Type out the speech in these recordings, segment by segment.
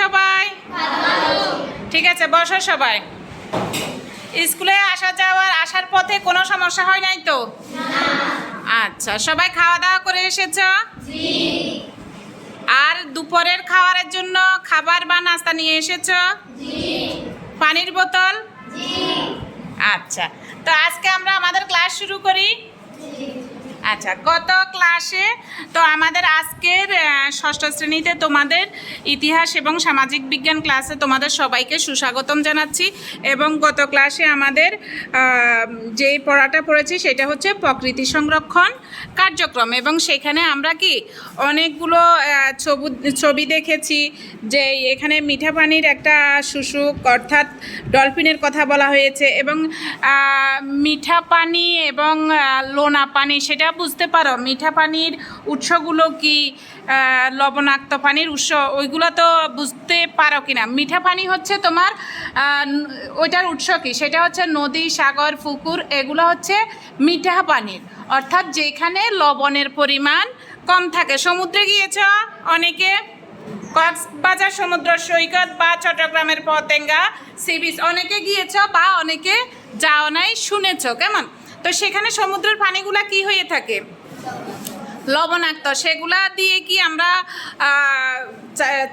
সবাই। ঠিক আছে, বসো সবাই। স্কুলে আসা যাওয়ার আসার পথে কোনো সমস্যা হয় নাই তো? আচ্ছা সবাই খাওয়া দাওয়া করে এসেছ? আর দুপুরের খাবারের জন্য খাবার বা নাস্তা নিয়ে এসেছ? পানির বোতল? আচ্ছা তো আজকে আমরা আমাদের ক্লাস শুরু করি। আচ্ছা গত ক্লাসে তো আমাদের আজকের ষষ্ঠ শ্রেণীতে তোমাদের ইতিহাস এবং সামাজিক বিজ্ঞান ক্লাসে তোমাদের সবাইকে সুস্বাগতম জানাচ্ছি এবং গত ক্লাসে আমাদের যে পড়াটা পড়েছি সেটা হচ্ছে প্রকৃতি সংরক্ষণ কার্যক্রম এবং সেখানে আমরা কি অনেকগুলো ছবু, ছবি দেখেছি যে এখানে মিঠা পানির একটা শুশুক অর্থাৎ ডলফিনের কথা বলা হয়েছে এবং মিঠা পানি এবং লোনা পানি সেটা বুঝতে পারো, মিঠা পানির উৎসগুলো কি লবণাক্ত পানির উৎস, ওইগুলো তো বুঝতে পারো কিনা। মিঠা পানি হচ্ছে তোমার ওইটার উৎস কি? সেটা হচ্ছে নদী, সাগর, পুকুর, এগুলো হচ্ছে মিঠা পানির। অর্থাৎ যেখানে লবণের পরিমাণ কম থাকে। সমুদ্রে গিয়েছ অনেকে? কক্সবাজার, সমুদ্র, সৈকত বা চট্টগ্রামের পতেঙ্গা, সি বিচ, অনেকে গিয়েছ বা অনেকে যাও নাই, শুনেছ, কেমন? তো সেখানে সমুদ্রের পানিগুলা কি হয়ে থাকে? লবণাক্ত, সেগুলা দিয়ে কি আমরা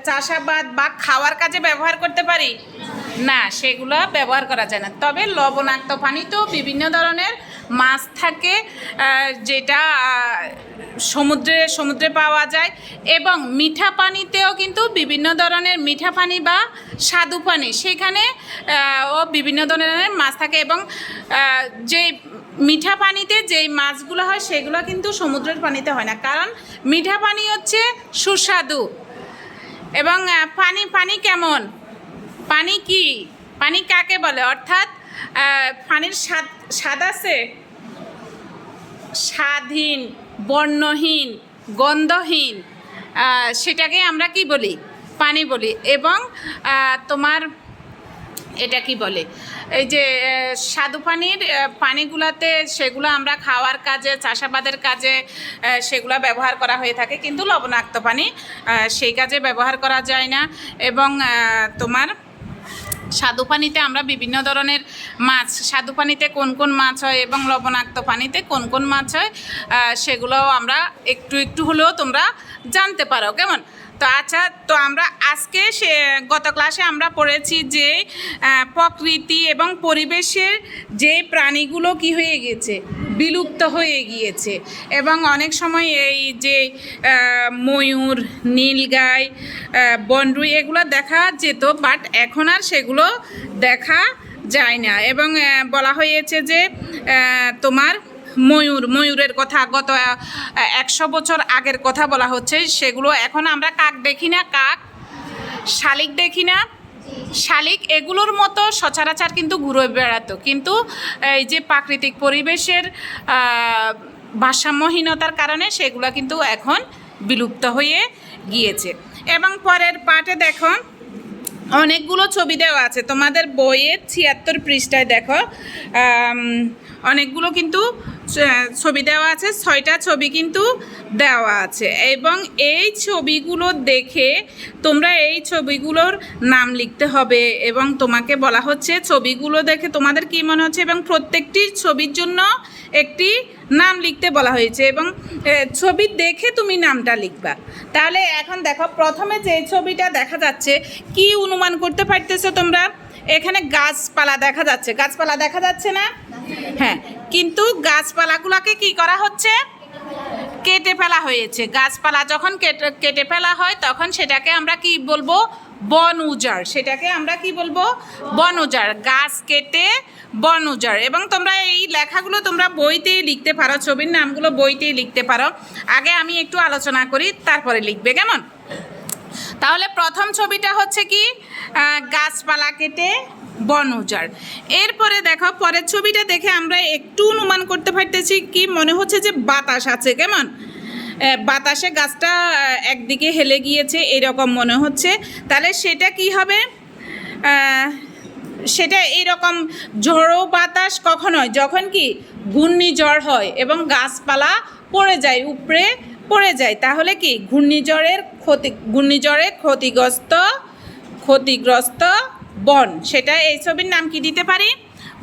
চাষাবাদ বা খাওয়ার কাজে ব্যবহার করতে পারি? না, সেগুলো ব্যবহার করা যায় না। তবে লবণাক্ত পানি তো বিভিন্ন ধরনের মাছ থাকে যেটা সমুদ্রে সমুদ্রে পাওয়া যায় এবং মিঠা পানিতেও কিন্তু বিভিন্ন ধরনের মিঠা পানি বা স্বাদু পানি সেখানে ও বিভিন্ন ধরনের মাছ থাকে এবং যে মিঠা পানিতে যেই মাছগুলো হয়, সেগুলো কিন্তু সমুদ্রের পানিতে হয় না। কারণ মিঠা পানি হচ্ছে সুস্বাদু। এবং পানি পানি কেমন? পানি কি? পানি কাকে বলে? অর্থাৎ পানির স্বাদ স্বাদ আছে? স্বাধীন, বর্ণহীন, গন্ধহীন সেটাকে আমরা কি বলি? পানি বলি। এবং তোমার এটা কি বলে? এই যে আহ, স্বাদু পানির পানিগুলাতে সেগুলো আমরা খাওয়ার কাজে চাষাবাদের কাজে সেগুলো ব্যবহার করা হয়ে থাকে। কিন্তু লবণাক্ত পানি সেই কাজে ব্যবহার করা যায় না। এবং তোমার স্বাদু পানিতে আমরা বিভিন্ন ধরনের মাছ স্বাদু পানিতে কোন কোন মাছ হয় এবং লবণাক্ত পানিতে কোন কোন মাছ হয় আহ, সেগুলোও আমরা একটু একটু হলেও তোমরা জানতে পারো। কেমন? তো আচ্ছা তো আমরা আজকে সে, গত ক্লাসে আমরা পড়েছি যে প্রকৃতি এবং পরিবেশের যে প্রাণীগুলো কি হয়ে গেছে, বিলুপ্ত হয়ে গিয়েছে। এবং অনেক সময় এই যে ময়ূর, নীলগাই বনরুই এগুলো দেখা যেত বাট এখন আর সেগুলো দেখা যায় না। এবং বলা হয়েছে যে তোমার ময়ূর, ময়ূরের কথা গত একশো বছর আগের কথা বলা হচ্ছে। সেগুলো এখন আমরা কাক দেখি না, কাক, শালিক দেখি না। শালিক এগুলোর মতো সচরাচর কিন্তু ঘুরে বেড়াতো। কিন্তু এই যে প্রাকৃতিক পরিবেশের ভারসাম্যহীনতার কারণে সেগুলো কিন্তু এখন বিলুপ্ত হয়ে গিয়েছে। এবং পরের পার্টে দেখো, অনেকগুলো ছবি দেওয়া আছে। তোমাদের বইয়ের ছিয়াত্তর পৃষ্ঠায় দেখো অনেকগুলো কিন্তু ছবি দেওয়া আছে, ছয়টা ছবি কিন্তু দেওয়া আছে। এবং এই ছবিগুলো দেখে তোমরা এই ছবিগুলোর নাম লিখতে হবে এবং তোমাকে বলা হচ্ছে ছবিগুলো দেখে তোমাদের কী মনে হচ্ছে এবং প্রত্যেকটি ছবির জন্য একটি নাম লিখতে বলা হয়েছে এবং ছবি দেখে তুমি নামটা লিখবা। তাহলে এখন দেখো, প্রথমে যে ছবিটা দেখা যাচ্ছে, কি অনুমান করতে পারতেছো তোমরা? এখানে গাছপালা দেখা যাচ্ছে। গাছপালা দেখা যাচ্ছে না? হ্যাঁ কিন্তু গাছপালাগুলোকে কি করা হচ্ছে? কেটে ফেলা হয়েছে। গাছপালা যখন কেটে কেটে ফেলা হয়, তখন সেটাকে আমরা কি বলব? বন উজাড়। সেটাকে আমরা কি বলব? বন উজাড়। গাছ কেটে বন উজাড়। এবং তোমরা এই লেখাগুলো তোমরা বইতেই লিখতে পারো, ছবির নামগুলো বইতেই লিখতে পারো। আগে আমি একটু আলোচনা করি, তারপরে লিখবে। কেমন? তাহলে প্রথম ছবিটা হচ্ছে কি? গাছপালা কেটে বন উজাড়। এরপরে দেখো, পরের ছবিটা দেখে আমরা একটু অনুমান করতে পারতেছি কি মনে হচ্ছে যে বাতাস আছে, কেমন? বাতাসে গাছটা একদিকে হেলে গিয়েছে, এরকম মনে হচ্ছে। তাহলে সেটা কি হবে? সেটা এইরকম ঝড়ো বাতাস কখন হয় যখন কি ঘূর্ণিঝড় হয় এবং গাছপালা পড়ে যায় উপরে পড়ে যায়, তাহলে কি? ঘূর্ণিঝড়ের ক্ষতি, ঘূর্ণিঝড়ে ক্ষতিগ্রস্ত ক্ষতিগ্রস্ত বন। সেটা এই ছবির নাম কি দিতে পারি?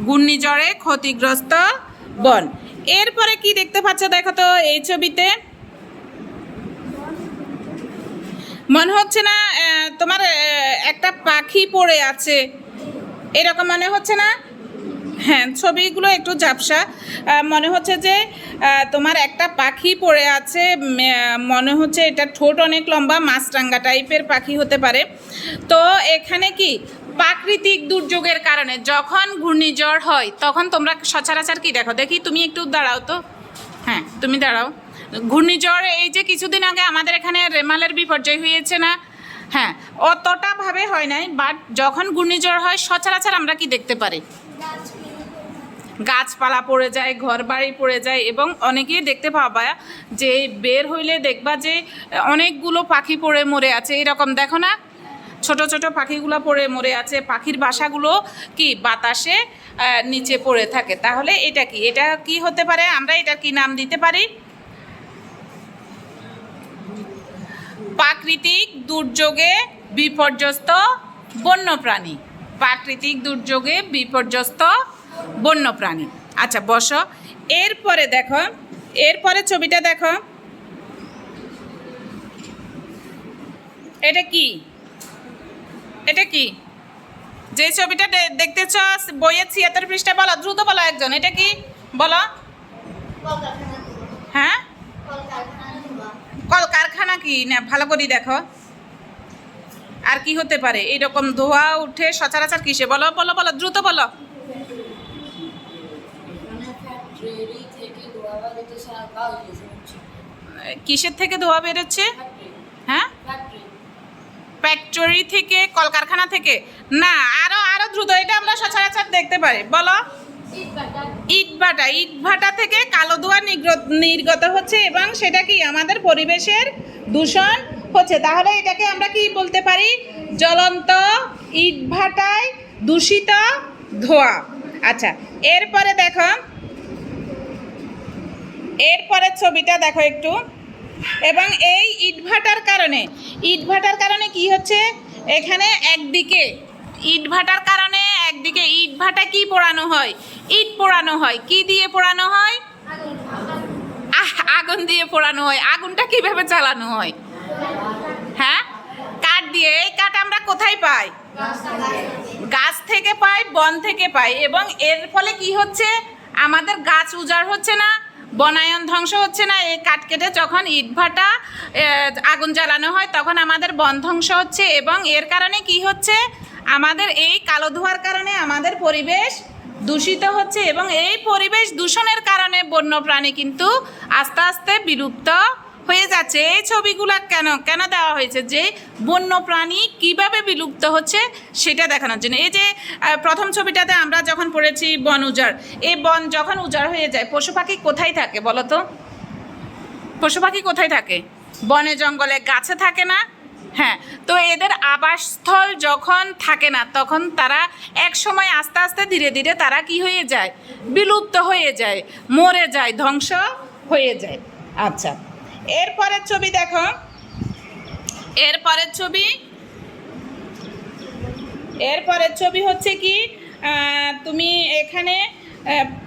ঘূর্ণিঝড়ে ক্ষতিগ্রস্ত বন। এরপরে কি দেখতে পাচ্ছ দেখো তো এই ছবিতে? মনে হচ্ছে না তোমার একটা পাখি পড়ে আছে। এরকম মনে হচ্ছে না? হ্যাঁ ছবিগুলো একটু ঝাপসা। মনে হচ্ছে যে তোমার একটা পাখি পড়ে আছে মনে হচ্ছে এটা ঠোঁট অনেক লম্বা, মাছরাঙ্গা টাইপের পাখি হতে পারে। তো এখানে কি? প্রাকৃতিক দুর্যোগের কারণে যখন ঘূর্ণিঝড় হয়, তখন তোমরা সচরাচর কি দেখো? দেখি, তুমি একটু দাঁড়াও তো। হ্যাঁ তুমি দাঁড়াও। ঘূর্ণিঝড়, এই যে কিছুদিন আগে আমাদের এখানে রেমালের বিপর্যয় হয়েছে না? হ্যাঁ অতটা ভাবে হয় নাই বাট যখন ঘূর্ণিঝড় হয়, সচরাচর আমরা কি দেখতে পারি? গাছপালা পড়ে যায় ঘর বাড়ি পড়ে যায় এবং অনেকেই দেখতে পাবা যে বের হইলে দেখবা যে অনেকগুলো পাখি পড়ে মরে আছে। এরকম দেখো না? ছোট ছোট পাখিগুলো পড়ে মরে আছে। পাখির বাসাগুলো কি? বাতাসে নিচে পড়ে থাকে। তাহলে এটা কি? এটা কি হতে পারে? আমরা এটার কি নাম দিতে পারি? প্রাকৃতিক দুর্যোগে বিপর্যস্ত বন্যপ্রাণী। প্রাকৃতিক দুর্যোগে বিপর্যস্ত বন্যপ্রাণী। আচ্ছা বসো। এরপরে দেখো, এরপরে ছবিটা দেখো। এটা কি? এটা কি? যে ছবিটা দেখতেছ বইয়ের ছিয়াত্তর পৃষ্ঠা, বলো, দ্রুত বলো একজন, এটা কি? বলো। হ্যাঁ? কলকারখানা কি? না, ভালো করে দেখো। আর কি হতে পারে? এইরকম ধোয়া উঠে সচরাচর কিসে? বলো বলো বলো, দ্রুত বলো ফ্যাক্টরি থেকে ধোয়া বেরোতে সারা গা হয়ে যাচ্ছে কিসের থেকে ধোয়া বেরোচ্ছে? হ্যাঁ? ফ্যাক্টরি থেকে, কলকারখানা থেকে? না, আরও আরও দ্রুত, এটা আমরা সচরাচর দেখতে পারি। বলো? ইট ভাটা ইট ভাটা থেকে কালো ধোঁয়া নির্গত হচ্ছে এবং সেটা কি আমাদের পরিবেশের দূষণ হচ্ছে? তাহলে এটাকে আমরা কি বলতে পারি? জ্বলন্ত ইট ভাটায় দূষিত ধোঁয়া। আচ্ছা এরপরে দেখো এরপরের ছবিটা দেখো একটু। এবং এই ইটভাটার কারণে ইটভাটার কারণে কি হচ্ছে? এখানে একদিকে ইটভাটার কারণে একদিকে ইটভাটা কি পোড়ানো হয়? ইট পোড়ানো হয়। কি দিয়ে পোড়ানো হয়? আগুন দিয়ে পোড়ানো হয়। আগুনটা কীভাবে চালানো হয়? হ্যাঁ? কাঠ দিয়ে। এই কাঠ আমরা কোথায় পাই? গাছ থেকে পাই, বন থেকে পাই। এবং এর ফলে কি হচ্ছে? আমাদের গাছ উজাড় হচ্ছে না। বনায়ন ধ্বংস হচ্ছে না, এই কাঠ কেটে যখন ইটভাটা আগুন জ্বালানো হয়, তখন আমাদের বন ধ্বংস হচ্ছে এবং এর কারণে কি হচ্ছে? আমাদের এই কালো ধোয়ার কারণে আমাদের পরিবেশ দূষিত হচ্ছে এবং এই পরিবেশ দূষণের কারণে বন্য প্রাণী কিন্তু আস্তে আস্তে বিলুপ্ত হয়ে যাচ্ছে। এই ছবিগুলা কেন কেন দেওয়া হয়েছে? যে বন্যপ্রাণী কীভাবে বিলুপ্ত হচ্ছে সেটা দেখানোর জন্য। এই যে প্রথম ছবিটাতে আমরা যখন পড়েছি বন উজাড়, এই বন যখন উজাড় হয়ে যায়, পশু পাখি কোথায় থাকে বলো তো? পশু পাখি কোথায় থাকে? বনে, জঙ্গলে, গাছে থাকে না? হ্যাঁ তো এদের আবাসস্থল যখন থাকে না, তখন তারা এক সময় আস্তে আস্তে ধীরে ধীরে তারা কি হয়ে যায়? বিলুপ্ত হয়ে যায়, মরে যায়, ধ্বংস হয়ে যায়। আচ্ছা। এরপরের ছবি দেখো। এরপরের ছবি। এরপরের ছবি হচ্ছে কি তুমি এখানে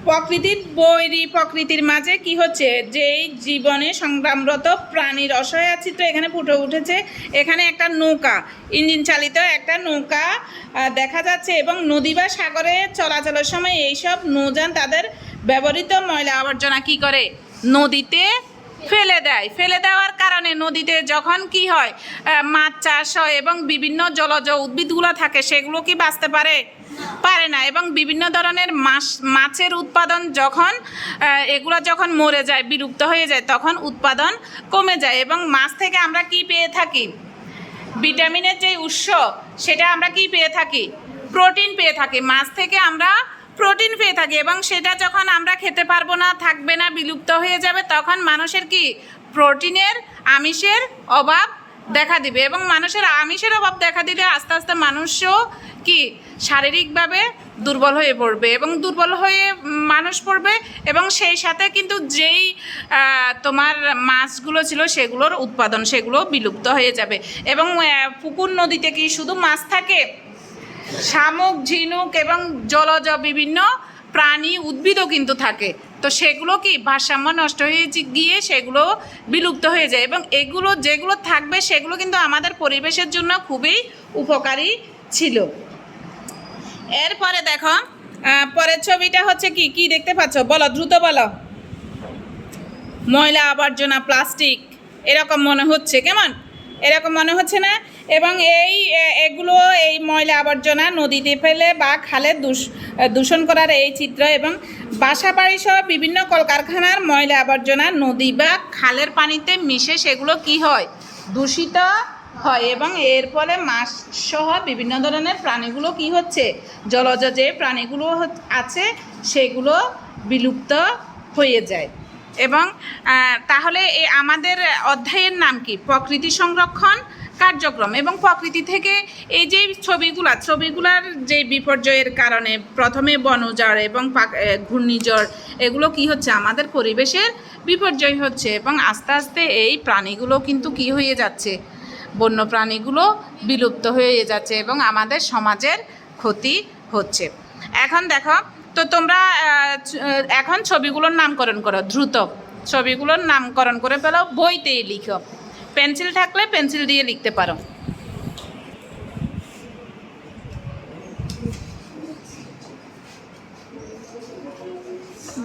প্রকৃতির বৈরী প্রকৃতির মাঝে কি হচ্ছে? যে এই জীবনে সংগ্রামরত প্রাণীর অসহায় চিত্র এখানে ফুটে উঠেছে, এখানে একটা নৌকা, ইঞ্জিন চালিত একটা নৌকা দেখা যাচ্ছে এবং নদী বা সাগরে চলাচলের সময় এইসব নৌযান তাদের ব্যবহৃত ময়লা আবর্জনা কি করে? নদীতে ফেলে দেয়। ফেলে দেওয়ার কারণে নদীতে যখন কি হয় মাছ চাষ হয় এবং বিভিন্ন জলজ উদ্ভিদগুলো থাকে, সেগুলো কি বাঁচতে পারে? পারে না এবং বিভিন্ন ধরনের মাছ, মাছের উৎপাদন যখন এগুলো যখন মরে যায়, বিলুপ্ত হয়ে যায়, তখন উৎপাদন কমে যায় এবং মাছ থেকে আমরা কি পেয়ে থাকি? ভিটামিনের যে উৎস, সেটা আমরা কি পেয়ে থাকি? প্রোটিন পেয়ে থাকি। মাছ থেকে আমরা প্রোটিন পেয়ে থাকি এবং সেটা যখন আমরা খেতে পারব না, থাকবে না, বিলুপ্ত হয়ে যাবে, তখন মানুষের কি? প্রোটিনের, আমিষের অভাব দেখা দিবে এবং মানুষের আমিষের অভাব দেখা দিলে আস্তে আস্তে মানুষও কি? শারীরিকভাবে দুর্বল হয়ে পড়বে এবং দুর্বল হয়ে মানুষ পড়বে এবং সেই সাথে কিন্তু যেই তোমার মাছগুলো ছিল সেগুলোর উৎপাদন সেগুলো বিলুপ্ত হয়ে যাবে এবং পুকুর নদীতে কি শুধু মাছ থাকে? শামুক, ঝিনুক এবং জলজ বিভিন্ন প্রাণী উদ্ভিদও কিন্তু থাকে। তো সেগুলো কি ভারসাম্য নষ্ট হয়ে গিয়ে সেগুলো বিলুপ্ত হয়ে যায় এবং এগুলো যেগুলো থাকবে সেগুলো কিন্তু আমাদের পরিবেশের জন্য খুবই উপকারী ছিল। এরপরে দেখো পরের ছবিটা হচ্ছে কি? কি দেখতে পাচ্ছ? বলো, দ্রুত বলো। ময়লা আবর্জনা, প্লাস্টিক, এরকম মনে হচ্ছে। কেমন? এরকম মনে হচ্ছে না। এবং এই এগুলো এই ময়লা আবর্জনা নদীতে ফেলে বা খালে দূষ- দূষণ করার এই চিত্র এবং বাসা বাড়ি সহ বিভিন্ন কলকারখানার ময়লা আবর্জনা নদী বা খালের পানিতে মিশে সেগুলো কি হয়? দূষিত হয় এবং এর ফলে মাছ সহ বিভিন্ন ধরনের প্রাণীগুলো কি হচ্ছে? জলজ যে প্রাণীগুলো আছে সেগুলো বিলুপ্ত হয়ে যায়। এবং তাহলে এ আমাদের অধ্যায়ের নাম কি? প্রকৃতি সংরক্ষণ কার্যক্রম। এবং প্রকৃতি থেকে এই যে ছবিগুলা, ছবিগুলার যে বিপর্যয়ের কারণে প্রথমে বনঝড় এবং ঘূর্ণিঝড়, এগুলো কি হচ্ছে? আমাদের পরিবেশের বিপর্যয় হচ্ছে এবং আস্তে আস্তে এই প্রাণীগুলো কিন্তু কি হয়ে যাচ্ছে? বন্য প্রাণীগুলো বিলুপ্ত হয়ে যাচ্ছে এবং আমাদের সমাজের ক্ষতি হচ্ছে। এখন দেখো তো তোমরা এখন ছবিগুলোর নামকরণ করো, দ্রুত। ছবিগুলোর নামকরণ করে ফেলো, বইতেই লিখো। পেন্সিল থাকলে পেন্সিল দিয়ে লিখতে পারো।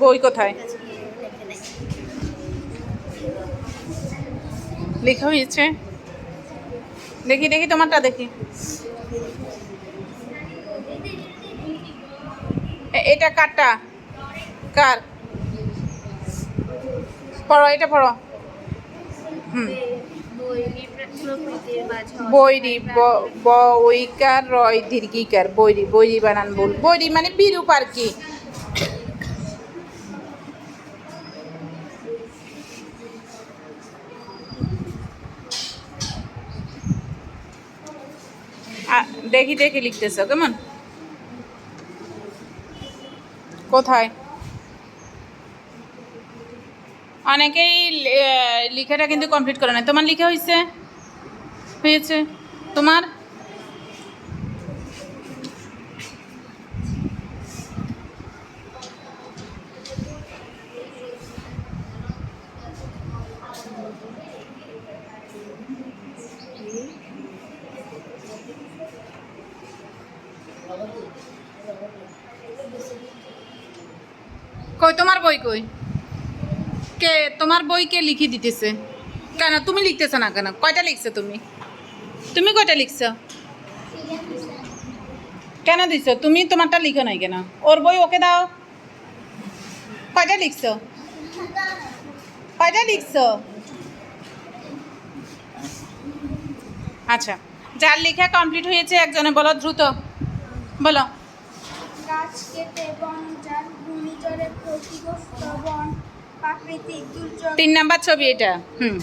বই কোথায়? লেখা হয়েছে? দেখি দেখি তোমারটা দেখি। এটা কারটা? কার? পড়ো, এটা পড়ো। হুম। বৈরি বইকার রয়, দীর্ঘিকার। বৈরি বৈরি বানান বল বৈরি মানে বিরূপ আর কি। দেখি দেখি লিখতেছ, কেমন? কোথায়? অনেকেই লিখেটা কিন্তু কমপ্লিট করে না তোমার লিখে হয়েছে হয়েছে। তোমার? কই, তোমার বই কই? কে, তোমার বই কে লিখি দিতেছে? কেন, তুমি লিখতেছো না কেন? কয়টা লিখছো তুমি? তুমি কয়টা লিখছো? কেন দিছো? তুমি তোমারটা লিখো নাই কেন? ওর বই ওকে দাও। কয়টা লিখছো? কয়টা লিখছো? আচ্ছা যার লেখা কমপ্লিট হয়েছে, একজনে বলো, দ্রুত। বলো। গাছ কেটে বন যার ঘূর্ণিঝড়ে ক্ষতিগ্রস্ত বন প্রাকৃতিক দুর্যোগ তিন নাম্বার ছবি এটা হুম।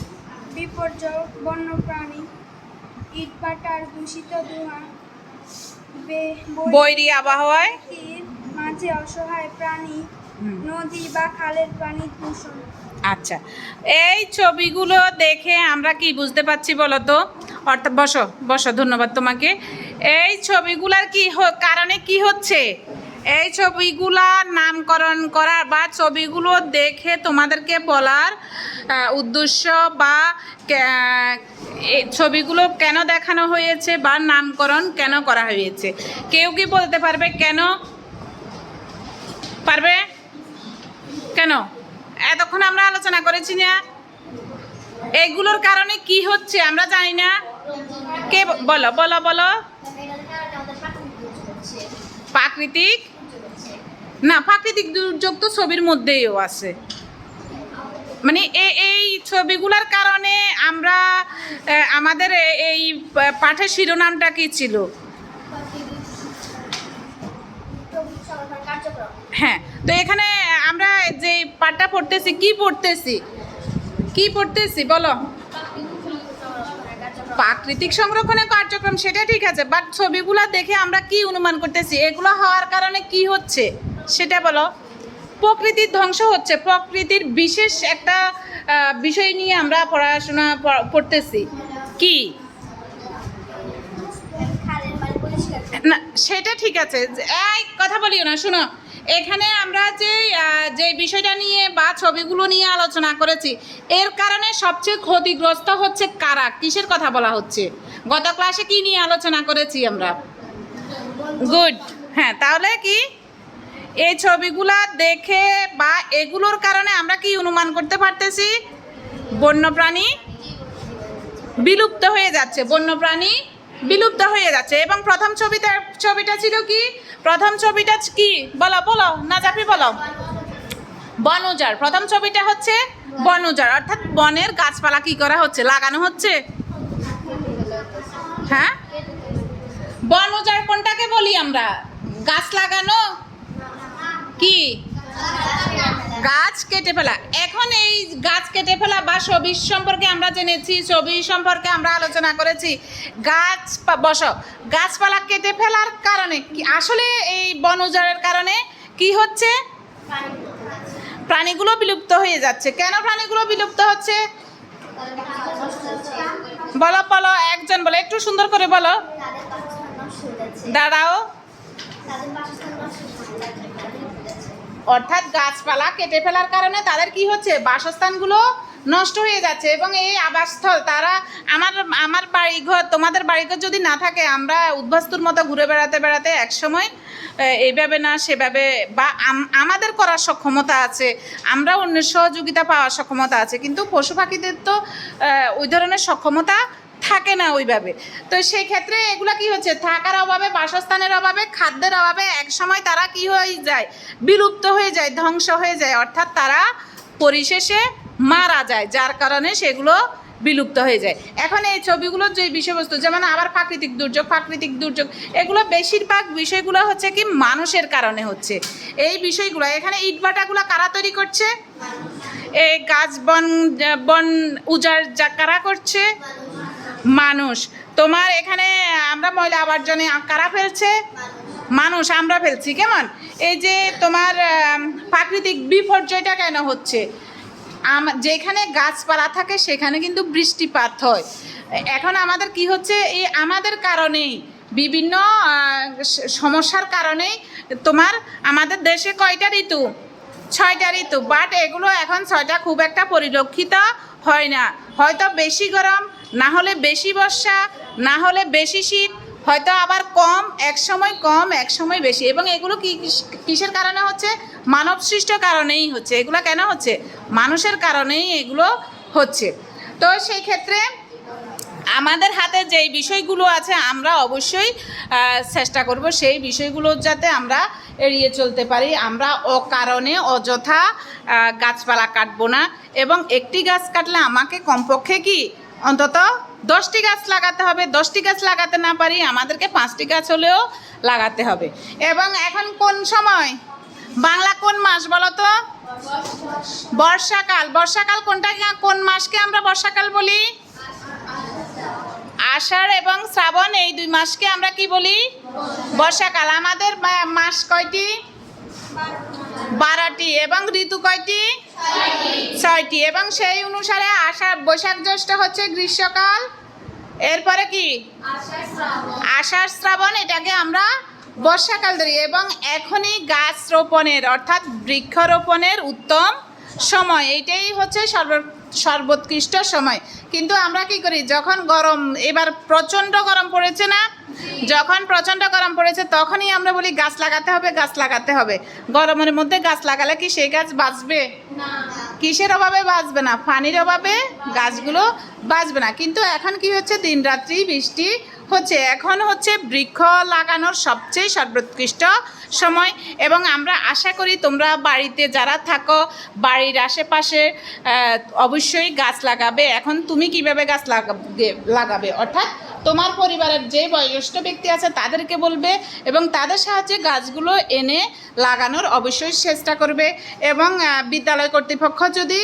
বিপর্যয় বন্যপ্রাণী ইটভাটার দূষিত ধোঁয়া বে- বৈরী আবহাওয়ায়? মাঝে অসহায় প্রাণী নদী বা খালের পানি দূষণ। আচ্ছা এই ছবিগুলো দেখে আমরা কি বুঝতে পারছি বলো তো? অর্থাৎ বসো বসো ধন্যবাদ তোমাকে। এই ছবিগুলার কি কারণে কি হচ্ছে? এই ছবিগুলা নামকরণ করার বা ছবিগুলো দেখে তোমাদেরকে বলার উদ্দেশ্য বা ছবিগুলো কেন দেখানো হয়েছে বা নামকরণ কেন করা হয়েছে? কেউ কি বলতে পারবে কেন? পারবে? কেন? এতক্ষণ আমরা আলোচনা করেছি না। এগুলোর কারণে কি হচ্ছে আমরা জানি না। কে বলো বলো বলো। প্রাকৃতিক? না, প্রাকৃতিক দুর্যোগ তো ছবির মধ্যেও আছে। মানে এই ছবিগুলোর কারণে আমরা আমাদের এই পাঠের শিরোনামটা কি ছিল? হ্যাঁ তো এখানে আমরা যে পাঠটা পড়তেছি, কি পড়তেছি? কি পড়তেছি? বলো। প্রাকৃতিক সংরক্ষণের কার্যক্রম সেটা ঠিক আছে বাট ছবিগুলো দেখে আমরা কি অনুমান করতেছি? এগুলো হওয়ার কারণে কি হচ্ছে? সেটা বলো। প্রকৃতির ধ্বংস হচ্ছে প্রকৃতির বিশেষ একটা বিষয় নিয়ে আমরা পড়াশোনা পড়তেছি। কি? না সেটা ঠিক আছে। এই কথা বলিও না শোনো। এখানে আমরা যে যে বিষয়টা নিয়ে বা ছবিগুলো নিয়ে আলোচনা করেছি এর কারণে সবচেয়ে ক্ষতিগ্রস্ত হচ্ছে কারা? কিসের কথা বলা হচ্ছে? গত ক্লাসে কি নিয়ে আলোচনা করেছি আমরা? গুড হ্যাঁ তাহলে কি? এই ছবিগুলা দেখে বা এগুলোর কারণে আমরা কি অনুমান করতে পারতেছি? বন্যপ্রাণী বিলুপ্ত হয়ে যাচ্ছে বন্যপ্রাণী বিলুপ্ত হয়ে যাচ্ছে। এবং প্রথম ছবিটা ছবিটা ছিল কি? প্রথম ছবিটা কি? বলো বলো না যাবি বলো বনজার। প্রথম ছবিটা হচ্ছে বনজার। অর্থাৎ বনের গাছপালা কি করা হচ্ছে? লাগানো হচ্ছে? হ্যাঁ? বনজার কোনটাকে বলি আমরা? গাছ লাগানো? কি? গাছ কেটে ফেলা। এখন এই গাছ কেটে ফেলা বা ছবি সম্পর্কে আমরা জেনেছি ছবি সম্পর্কে আমরা আলোচনা করেছি। গাছ বস। গাছপালা কেটে ফেলার কারণে কি আসলে এই বন উজাড়ের কারণে কি হচ্ছে? প্রাণীগুলো বিলুপ্ত হয়ে যাচ্ছে। কেন প্রাণীগুলো বিলুপ্ত হচ্ছে? বলো বলো একজন বলো একটু সুন্দর করে বলো। দাঁড়াও তাদের বাসস্থান নষ্ট হয়ে যাচ্ছে তাদের হয়ে যাচ্ছে অর্থাৎ গাছপালা কেটে ফেলার কারণে তাদের কি হচ্ছে? বাসস্থানগুলো নষ্ট হয়ে যাচ্ছে এবং এই আবাসস্থল, তারা আমার আমার বাড়িঘর, তোমাদের বাড়িঘর যদি না থাকে, আমরা উদ্বাস্তুর মতো ঘুরে বেড়াতে বেড়াতে একসময় এইভাবে না, সেভাবে বা আম- আমাদের করার সক্ষমতা আছে, আমরা অন্যের সহযোগিতা পাওয়ার সক্ষমতা আছে, কিন্তু পশু পাখিদের তো ওই ধরনের সক্ষমতা থাকে না ওইভাবে। তো সেই ক্ষেত্রে এগুলা কি হচ্ছে? থাকার অভাবে, বাসস্থানের অভাবে, খাদ্যের অভাবে এক সময় তারা কি হয়ে যায়? বিলুপ্ত হয়ে যায়, ধ্বংস হয়ে যায়। অর্থাৎ তারা পরিশেষে মারা যায়, যার কারণে সেগুলো বিলুপ্ত হয়ে যায়। এখন এই ছবিগুলোর যে বিষয়বস্তু, যেমন আবার প্রাকৃতিক দুর্যোগ প্রাকৃতিক দুর্যোগ, এগুলো বেশিরভাগ বিষয়গুলো হচ্ছে কি মানুষের কারণে হচ্ছে। এই বিষয়গুলো, এখানে ইটভাটাগুলো কারা তৈরি করছে? এই গাছ বন বন উজাড় যা কারা করছে? মানুষ। তোমার এখানে আমরা ময়লা আবর্জনে কারা ফেলছে? মানুষ, আমরা ফেলছি, কেমন? এই যে তোমার প্রাকৃতিক বিপর্যয়টা কেন হচ্ছে? যেখানে গাছপালা থাকে, সেখানে কিন্তু বৃষ্টিপাত হয়। এখন আমাদের কি হচ্ছে? এই আমাদের কারণেই, বিভিন্ন সমস্যার কারণেই তোমার আমাদের দেশে কয়টা ঋতু? ছয়টা ঋতু বাট এগুলো এখন ছয়টা খুব একটা পরিলক্ষিত হয় না। হয়তো বেশি গরম, না হলে বেশি বর্ষা, না হলে বেশি শীত, হয়তো আবার কম, এক সময় কম, এক সময় বেশি। এবং এগুলো কি কিসের কারণে হচ্ছে? মানব সৃষ্ট কারণেই হচ্ছে। এগুলো কেন হচ্ছে? মানুষের কারণেই এগুলো হচ্ছে। তো সেই ক্ষেত্রে আমাদের হাতে যেই বিষয়গুলো আছে, আমরা অবশ্যই চেষ্টা করব সেই বিষয়গুলো যাতে আমরা এড়িয়ে চলতে পারি। আমরা অকারণে অযথা গাছপালা কাটবো না। এবং একটি গাছ কাটলে আমাকে কমপক্ষে কি অন্তত দশটি গাছ লাগাতে হবে? দশটি গাছ লাগাতে না পারি আমাদেরকে পাঁচটি গাছ হলেও লাগাতে হবে। এবং এখন কোন সময়? বাংলা কোন মাস বলো তো বর্ষাকাল। বর্ষাকাল কোনটা? কোন মাসকে আমরা বর্ষাকাল বলি? আষাঢ় এবং শ্রাবণ, এই দুই মাসকে আমরা কি বলি? বর্ষাকাল। আমাদের মাস কয়টি? বারোটি। এবং ঋতু কয়টি? ছয়টি। এবং সেই অনুসারে আষাঢ় বৈশাখ জ্যৈষ্ঠ হচ্ছে গ্রীষ্মকাল। এরপরে কি? আষাঢ় শ্রাবণ, এটাকে আমরা বর্ষাকাল ধরি। এবং এখনই গাছ রোপণের, অর্থাৎ বৃক্ষরোপণের উত্তম সময়। এইটাই হচ্ছে সর্ব সর্বোৎকৃষ্ট সময়। কিন্তু আমরা কি করি? যখন গরম এবার প্রচণ্ড গরম পড়েছে না? যখন প্রচণ্ড গরম পড়েছে তখনই আমরা বলি গাছ লাগাতে হবে গাছ লাগাতে হবে। গরমের মধ্যে গাছ লাগালে কি সেই গাছ বাঁচবে? কিসের অভাবে বাঁচবে না? পানির অভাবে গাছগুলো বাঁচবে না। কিন্তু এখন কি হচ্ছে? দিন রাত্রি বৃষ্টি হচ্ছে, এখন হচ্ছে বৃক্ষ লাগানোর সবচেয়ে সর্বোৎকৃষ্ট সময় এবং আমরা আশা করি তোমরা বাড়িতে যারা থাকো, বাড়ির আশেপাশে অবশ্যই গাছ লাগাবে। এখন তুমি কীভাবে গাছ লাগাবে লাগাবে? অর্থাৎ তোমার পরিবারের যে বয়োজ্যেষ্ঠ ব্যক্তি আছে তাদেরকে বলবে এবং তাদের সাহায্যে গাছগুলো এনে লাগানোর অবশ্যই চেষ্টা করবে এবং বিদ্যালয় কর্তৃপক্ষ যদি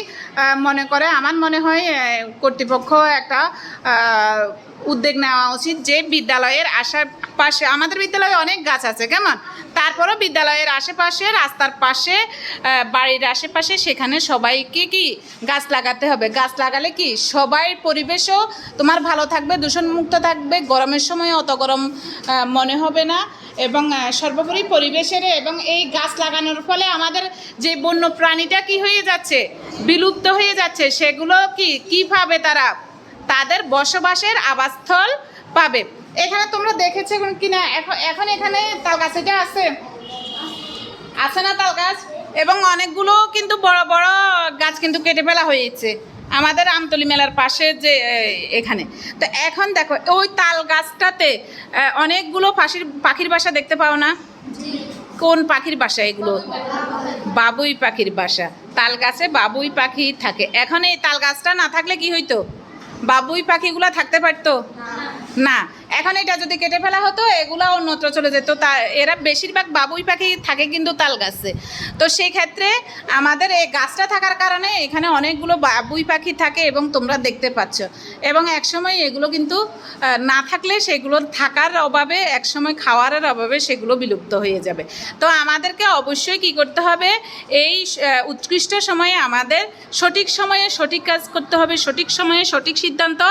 মনে করে, আমার মনে হয় কর্তৃপক্ষ একটা উদ্যোগ নেওয়া উচিত যে বিদ্যালয়ের আশেপাশে, আমাদের বিদ্যালয়ে অনেক গাছ আছে, কেমন? তারপরও বিদ্যালয়ের আশেপাশে, রাস্তার পাশে বাড়ির আশেপাশে সেখানে সবাইকে কি গাছ লাগাতে হবে? গাছ লাগালে কি সবাই পরিবেশও তোমার ভালো থাকবে, দূষণমুক্ত থাকবে, গরমের সময় অত গরম মনে হবে না এবং সর্বোপরি পরিবেশের এবং এই গাছ লাগানোর ফলে আমাদের যে বন্য প্রাণীটা কি হয়ে যাচ্ছে, বিলুপ্ত হয়ে যাচ্ছে, সেগুলো কি কী পাবে তারা তাদের বসবাসের আবাসস্থল পাবে। এখানে তোমরা দেখেছ কিনা, এখন এখন এখানে তাল গাছ এটা আছে। আছে না তাল গাছ এবং অনেকগুলো কিন্তু বড় বড় গাছ কিন্তু কেটে ফেলা হয়েছে আমাদের আমতলি মেলার পাশে যে এখানে। তো এখন দেখো, ওই তাল গাছটাতে অনেকগুলো পাখির পাখির বাসা দেখতে পাও না? কোন পাখির বাসা এগুলো? বাবুই পাখির বাসা। তাল গাছে বাবুই পাখি থাকে। এখন এই তাল গাছটা না থাকলে কি হইতো? বাবুই পাখিগুলো থাকতে পারতো? না। এখন এটা যদি কেটে ফেলা হতো এগুলো অন্যত্র চলে যেত। তা, এরা বেশিরভাগ বাবুই পাখি থাকে কিন্তু তাল গাছে। তো সেই ক্ষেত্রে আমাদের এই গাছটা থাকার কারণে এখানে অনেকগুলো বাবুই পাখি থাকে এবং তোমরা দেখতে পাচ্ছ। এবং একসময় এগুলো কিন্তু না থাকলে সেগুলো থাকার অভাবে, একসময় খাওয়ারের অভাবে সেগুলো বিলুপ্ত হয়ে যাবে। তো আমাদেরকে অবশ্যই কি করতে হবে? এই উৎকৃষ্ট সময়ে আমাদের সঠিক সময়ে সঠিক কাজ করতে হবে, সঠিক সময়ে সঠিক সিদ্ধান্ত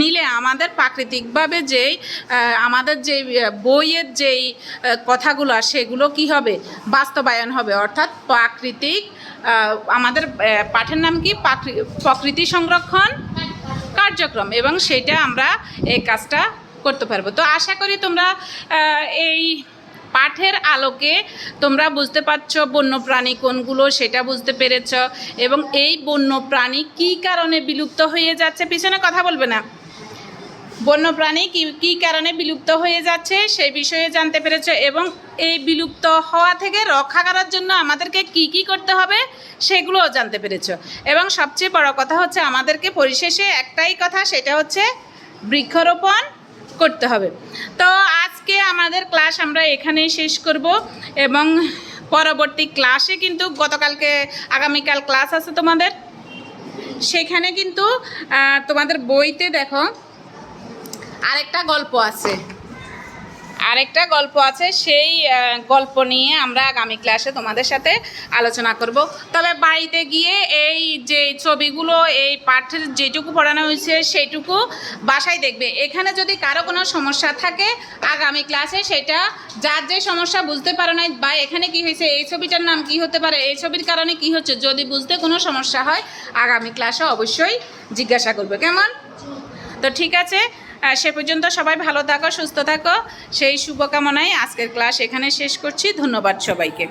নিলে আমাদের প্রাকৃতিকভাবে যেই আমাদের যে বইয়ের যেই কথাগুলো সেগুলো কি হবে? বাস্তবায়ন হবে। অর্থাৎ প্রাকৃতিক আমাদের পাঠের নাম কি? প্রকৃতি সংরক্ষণ কার্যক্রম। এবং সেটা আমরা এই কাজটা করতে পারব। তো আশা করি তোমরা এই পাঠের আলোকে তোমরা বুঝতে পারছ বন্যপ্রাণী কোনগুলো, সেটা বুঝতে পেরেছ। এবং এই বন্যপ্রাণী কী কারণে বিলুপ্ত হয়ে যাচ্ছে? পিছনে কথা বলবে না। বন্যপ্রাণী কী কী কারণে বিলুপ্ত হয়ে যাচ্ছে সেই বিষয়ে জানতে পেরেছ। এবং এই বিলুপ্ত হওয়া থেকে রক্ষা করার জন্য আমাদেরকে কি কি করতে হবে সেগুলোও জানতে পেরেছ। এবং সবচেয়ে বড় কথা হচ্ছে, আমাদেরকে পরিশেষে একটাই কথা, সেটা হচ্ছে বৃক্ষরোপণ করতে হবে। তো আজকে আমাদের ক্লাস আমরা এখানেই শেষ করব এবং পরবর্তী ক্লাসে কিন্তু গতকালকে আগামীকাল ক্লাস আছে তোমাদের। সেখানে কিন্তু তোমাদের বইতে দেখো আরেকটা গল্প আছে। আরেকটা গল্প আছে, সেই গল্প নিয়ে আমরা আগামী ক্লাসে তোমাদের সাথে আলোচনা করব। তবে বাড়িতে গিয়ে এই যে ছবিগুলো, এই পাঠের যেটুকু পড়ানো হয়েছে সেইটুকু বাসায় দেখবে। এখানে যদি কারও কোনো সমস্যা থাকে আগামী ক্লাসে সেটা, যার যে সমস্যা বুঝতে পারো না বা এখানে কি হয়েছে, এই ছবিটার নাম কি হতে পারে, এই ছবির কারণে কি হচ্ছে, যদি বুঝতে কোনো সমস্যা হয়, আগামী ক্লাসে অবশ্যই জিজ্ঞাসা করবে। কেমন? তো ঠিক আছে সে পর্যন্ত সবাই ভালো থাকো, সুস্থ থাকো। সেই শুভকামনায় আজকের ক্লাস এখানে শেষ করছি। ধন্যবাদ সবাইকে।